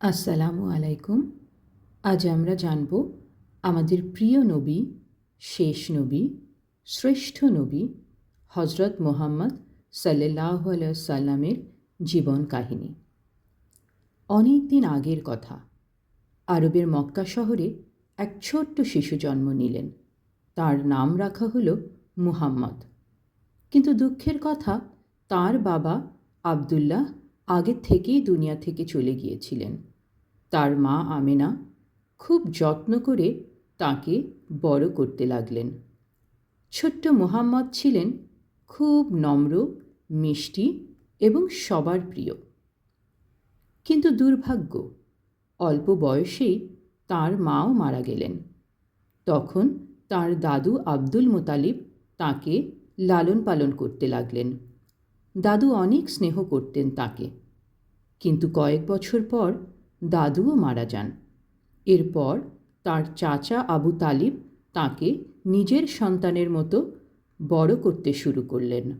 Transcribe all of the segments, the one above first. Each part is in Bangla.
আসসালামু আলাইকুম। আজ আমরা জানব আমাদের প্রিয় নবী, শেষ নবী, শ্রেষ্ঠ নবী হজরত মোহাম্মদ সাল্লাহ সাল্লামের জীবন কাহিনী। অনেক দিন আগের কথা, আরবের মক্কা শহরে এক ছোট্ট শিশু জন্ম নিলেন। তার নাম রাখা হলো মুহাম্মদ। কিন্তু দুঃখের কথা, তার বাবা আবদুল্লাহ আগে থেকেই দুনিয়া থেকে চলে গিয়েছিলেন। তার মা আমেনা খুব যত্ন করে তাকে বড় করতে লাগলেন। ছোট্ট মোহাম্মদ ছিলেন খুব নম্র, মিষ্টি এবং সবার প্রিয়। কিন্তু দুর্ভাগ্য, অল্প বয়সেই তার মাও মারা গেলেন। তখন তার দাদু আব্দুল মোতালিব তাকে লালন পালন করতে লাগলেন। দাদু অনেক স্নেহ করতেন তাকে। কিন্তু কয়েক বছর পর দাদুও মারা যান। এরপর তার চাচা আবু তালিব তাকে নিজের সন্তানের মতো বড় করতে শুরু করলেন।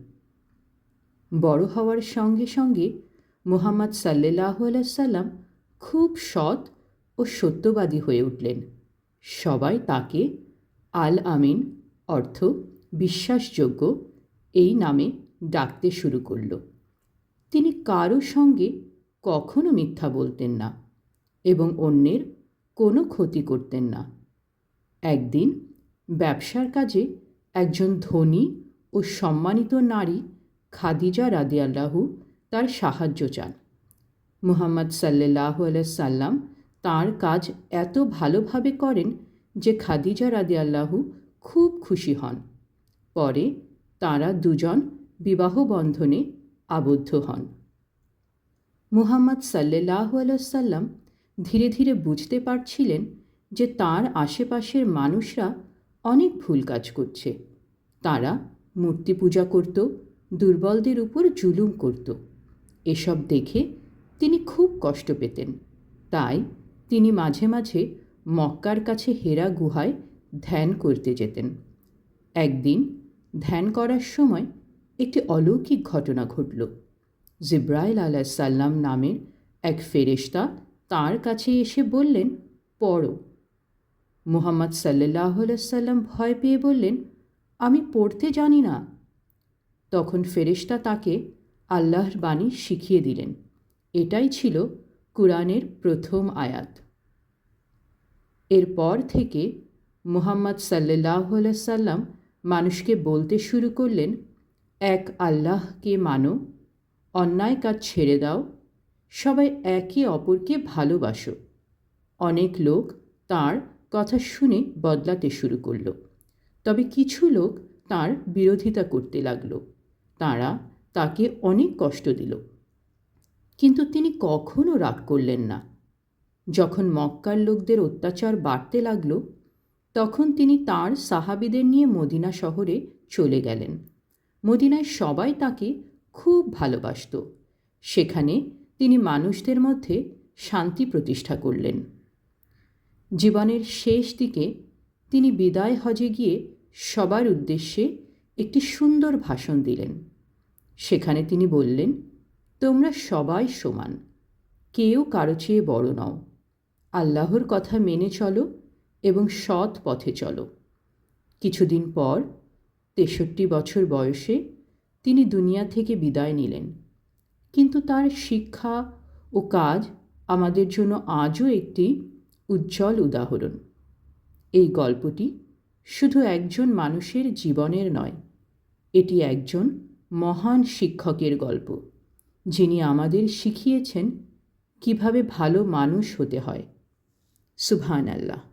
বড় হওয়ার সঙ্গে সঙ্গে মোহাম্মদ সাল্লাহ সাল্লাম খুব সৎ ও সত্যবাদী হয়ে উঠলেন। সবাই তাকে আল আমিন অর্থ বিশ্বাসযোগ্য এই নামে ডাকতে শুরু করল। তিনি কারও সঙ্গে কখনো মিথ্যা বলতেন না। এবং অন্যের কোনো ক্ষতি করতেন না। একদিন ব্যবসার কাজে একজন ধনী ও সম্মানিত নারী খাদিজা রাদিয়াল্লাহু তার সাহায্য চান। মুহাম্মদ সাল্লাহ সাল্লাম তার কাজ এত ভালোভাবে করেন যে খাদিজা রাদিয়াল্লাহু খুব খুশি হন। পরে তারা দুজন বিবাহ বন্ধনে আবদ্ধ হন। মুহাম্মদ সাল্লাহ সাল্লাম ধীরে ধীরে বুঝতে পারছিলেন যে তার আশেপাশের মানুষরা অনেক ভুল কাজ করছে। তারা মূর্তি পূজা করত, দুর্বলদের উপর জুলুম করত। এসব দেখে তিনি খুব কষ্ট পেতেন। তাই তিনি মাঝে মাঝে মক্কার কাছে হেরা গুহায় ধ্যান করতে যেতেন। একদিন ধ্যান করার সময় একটি অলৌকিক ঘটনা ঘটল। জিব্রাইল আলাহ সাল্লাম নামের এক ফেরেশতা তার কাছে এসে বললেন, পড়ো। মুহাম্মদ সাল্লাহ সাল্লাম ভয় পেয়ে বললেন, আমি পড়তে জানি না। তখন ফেরেশতা তাকে আল্লাহর বাণী শিখিয়ে দিলেন। এটাই ছিল কুরআনের প্রথম আয়াত। এরপর থেকে মুহাম্মদ সাল্লাহ সাল্লাম মানুষকে বলতে শুরু করলেন, এক আল্লাহকে মানো, অন্যায় কাজ ছেড়ে দাও সবাই একে অপরকে ভালোবাসো। অনেক লোক তার কথা শুনে বদলাতে শুরু করল। তবে কিছু লোক তার বিরোধিতা করতে লাগল। তারা তাকে অনেক কষ্ট দিল। কিন্তু তিনি কখনও রাগ করলেন না। যখন মক্কার লোকদের অত্যাচার বাড়তে লাগল, তখন তিনি তার সাহাবিদের নিয়ে মদিনা শহরে চলে গেলেন। মদিনায় সবাই তাকে খুব ভালোবাসত। সেখানে তিনি মানুষদের মধ্যে শান্তি প্রতিষ্ঠা করলেন। জীবনের শেষ দিকে তিনি বিদায় হজে গিয়ে সবার উদ্দেশ্যে একটি সুন্দর ভাষণ দিলেন। সেখানে তিনি বললেন, তোমরা সবাই সমান, কেউ কারও চেয়ে বড় নও। আল্লাহর কথা মেনে চলো এবং সৎ পথে চলো। কিছুদিন পর তেষট্টি বছর বয়সে তিনি দুনিয়া থেকে বিদায় নিলেন। কিন্তু তার শিক্ষা ও কাজ আমাদের জন্য আজও একটি উজ্জ্বল উদাহরণ। এই গল্পটি শুধু একজন মানুষের জীবনের নয়, এটি একজন মহান শিক্ষকের গল্প, যিনি আমাদের শিখিয়েছেন কীভাবে ভালো মানুষ হতে হয়। সুবহান আল্লাহ